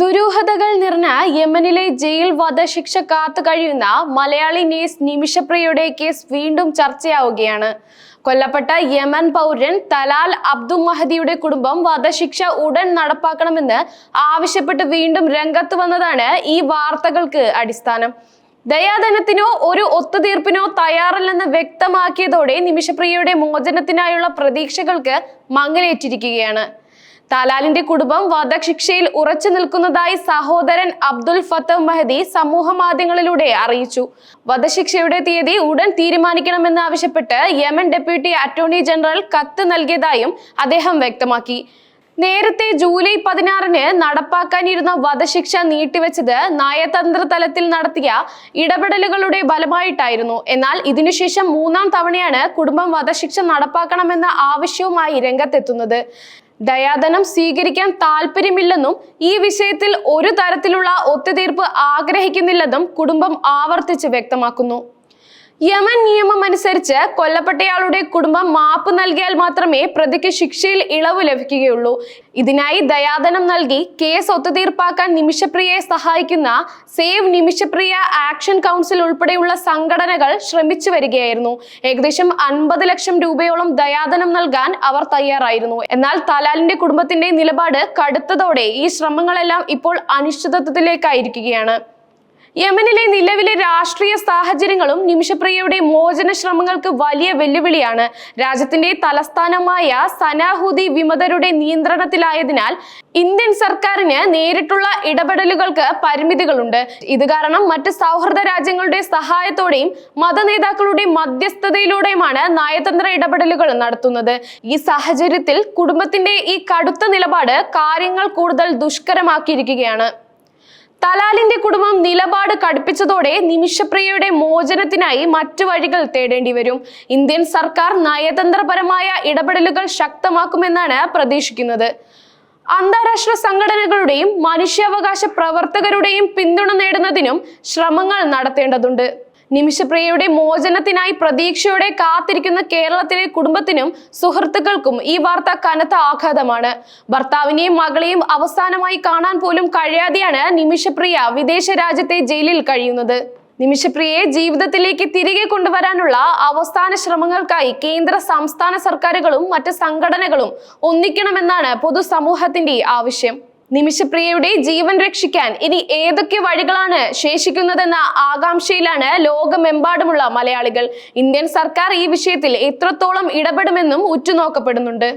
ദുരൂഹതകൾ നിറഞ്ഞ യമനിലെ ജയിൽ വധശിക്ഷ കാത്തു കഴിയുന്ന മലയാളി നേഴ്സ് നിമിഷപ്രിയയുടെ കേസ് വീണ്ടും ചർച്ചയാവുകയാണ്. കൊല്ലപ്പെട്ട യമൻ പൗരൻ തലാൽ അബ്ദുൽ മഹദിയുടെ കുടുംബം വധശിക്ഷ ഉടൻ നടപ്പാക്കണമെന്ന് ആവശ്യപ്പെട്ട് വീണ്ടും രംഗത്ത് വന്നതാണ് ഈ വാർത്തകൾക്ക് അടിസ്ഥാനം. ദയാധനത്തിനോ ഒരു ഒത്തുതീർപ്പിനോ തയ്യാറല്ലെന്ന് വ്യക്തമാക്കിയതോടെ നിമിഷപ്രിയയുടെ മോചനത്തിനായുള്ള പ്രതീക്ഷകൾക്ക് മങ്ങലേറ്റിരിക്കുകയാണ്. തലാലിന്റെ കുടുംബം വധശിക്ഷയിൽ ഉറച്ചു നിൽക്കുന്നതായി സഹോദരൻ അബ്ദുൽ ഫത്ത് മെഹദി സമൂഹ മാധ്യമങ്ങളിലൂടെ അറിയിച്ചു. വധശിക്ഷയുടെ തീയതി ഉടൻ തീരുമാനിക്കണമെന്ന് ആവശ്യപ്പെട്ട് യമൻ ഡെപ്യൂട്ടി അറ്റോർണി ജനറൽ കത്ത് നൽകിയതായും അദ്ദേഹം വ്യക്തമാക്കി. നേരത്തെ ജൂലൈ പതിനാറിന് നടപ്പാക്കാനിരുന്ന വധശിക്ഷ നീട്ടിവെച്ചത് നയതന്ത്ര തലത്തിൽ നടത്തിയ ഇടപെടലുകളുടെ ഫലമായിട്ടായിരുന്നു. എന്നാൽ ഇതിനുശേഷം മൂന്നാം തവണയാണ് കുടുംബം വധശിക്ഷ നടപ്പാക്കണമെന്ന ആവശ്യവുമായി രംഗത്തെത്തുന്നത്. ദയാധനം സ്വീകരിക്കാൻ താല്പര്യമില്ലെന്നും ഈ വിഷയത്തിൽ ഒരു തരത്തിലുള്ള ഒത്തുതീർപ്പ് ആഗ്രഹിക്കുന്നില്ലെന്നും കുടുംബം ആവർത്തിച്ച് വ്യക്തമാക്കുന്നു. യമൻ നിയമം അനുസരിച്ച് കൊല്ലപ്പെട്ടയാളുടെ കുടുംബം മാപ്പ് നൽകിയാൽ മാത്രമേ പ്രതിക്ക് ശിക്ഷയിൽ ഇളവ് ലഭിക്കുകയുള്ളൂ. ഇതിനായി ദയാദനം നൽകി കേസ് ഒത്തുതീർപ്പാക്കാൻ നിമിഷപ്രിയയെ സഹായിക്കുന്ന സേവ് നിമിഷപ്രിയ ആക്ഷൻ കൗൺസിൽ ഉൾപ്പെടെയുള്ള സംഘടനകൾ ശ്രമിച്ചു വരികയായിരുന്നു. ഏകദേശം അൻപത് ലക്ഷം രൂപയോളം ദയാദനം നൽകാൻ അവർ തയ്യാറായിരുന്നു. എന്നാൽ തലാലിന്റെ കുടുംബത്തിന്റെ നിലപാട് കടുത്തതോടെ ഈ ശ്രമങ്ങളെല്ലാം ഇപ്പോൾ അനിശ്ചിതത്വത്തിലേക്കായിരിക്കുകയാണ്. യമനിലെ നിലവിലെ രാഷ്ട്രീയ സാഹചര്യങ്ങളും നിമിഷപ്രിയയുടെ മോചന ശ്രമങ്ങൾക്ക് വലിയ വെല്ലുവിളിയാണ്. രാജ്യത്തിന്റെ തലസ്ഥാനമായ സനാഹുദി വിമതരുടെ നിയന്ത്രണത്തിലായതിനാൽ ഇന്ത്യൻ സർക്കാരിന് നേരിട്ടുള്ള ഇടപെടലുകൾക്ക് പരിമിതികളുണ്ട്. ഇത് കാരണം മറ്റ് സൗഹൃദ രാജ്യങ്ങളുടെ സഹായത്തോടെയും മതനേതാക്കളുടെ മധ്യസ്ഥതയിലൂടെയുമാണ് നയതന്ത്ര ഇടപെടലുകൾ നടത്തുന്നത്. ഈ സാഹചര്യത്തിൽ കുടുംബത്തിന്റെ ഈ കടുത്ത നിലപാട് കാര്യങ്ങൾ കൂടുതൽ ദുഷ്കരമാക്കിയിരിക്കുകയാണ്. തലാലിന്റെ കുടുംബം നിലപാട് കടുപ്പിച്ചതോടെ നിമിഷപ്രിയയുടെ മോചനത്തിനായി മറ്റു വഴികൾ തേടേണ്ടി വരും. ഇന്ത്യൻ സർക്കാർ നയതന്ത്രപരമായ ഇടപെടലുകൾ ശക്തമാക്കുമെന്നാണ് പ്രതീക്ഷിക്കുന്നത്. അന്താരാഷ്ട്ര സംഘടനകളുടെയും മനുഷ്യാവകാശ പ്രവർത്തകരുടെയും പിന്തുണ നേടുന്നതിനും ശ്രമങ്ങൾ നടത്തേണ്ടതുണ്ട്. നിമിഷപ്രിയയുടെ മോചനത്തിനായി പ്രതീക്ഷയോടെ കാത്തിരിക്കുന്ന കേരളത്തിലെ കുടുംബത്തിനും സുഹൃത്തുക്കൾക്കും ഈ വാർത്ത കനത്ത ആഘാതമാണ്. ഭർത്താവിനെയും മകളെയും അവസാനമായി കാണാൻ പോലും കഴിയാതെയാണ് നിമിഷപ്രിയ വിദേശ രാജ്യത്തെ ജയിലിൽ കഴിയുന്നത്. നിമിഷപ്രിയയെ ജീവിതത്തിലേക്ക് തിരികെ കൊണ്ടുവരാനുള്ള അവസാന ശ്രമങ്ങൾക്കായി കേന്ദ്ര സംസ്ഥാന സർക്കാരുകളും മറ്റ് സംഘടനകളും ഒന്നിക്കണമെന്നാണ് പൊതുസമൂഹത്തിന്റെ ആവശ്യം. നിമിഷപ്രിയയുടെ ജീവൻ രക്ഷിക്കാൻ ഇനി ഏതൊക്കെ വഴികളാണ് ശേഷിക്കുന്നതെന്ന ആകാംക്ഷയിലാണ് ലോകമെമ്പാടുമുള്ള മലയാളികൾ. ഇന്ത്യൻ സർക്കാർ ഈ വിഷയത്തിൽ എത്രത്തോളം ഇടപെടുമെന്നും ഉറ്റുനോക്കപ്പെടുന്നുണ്ട്.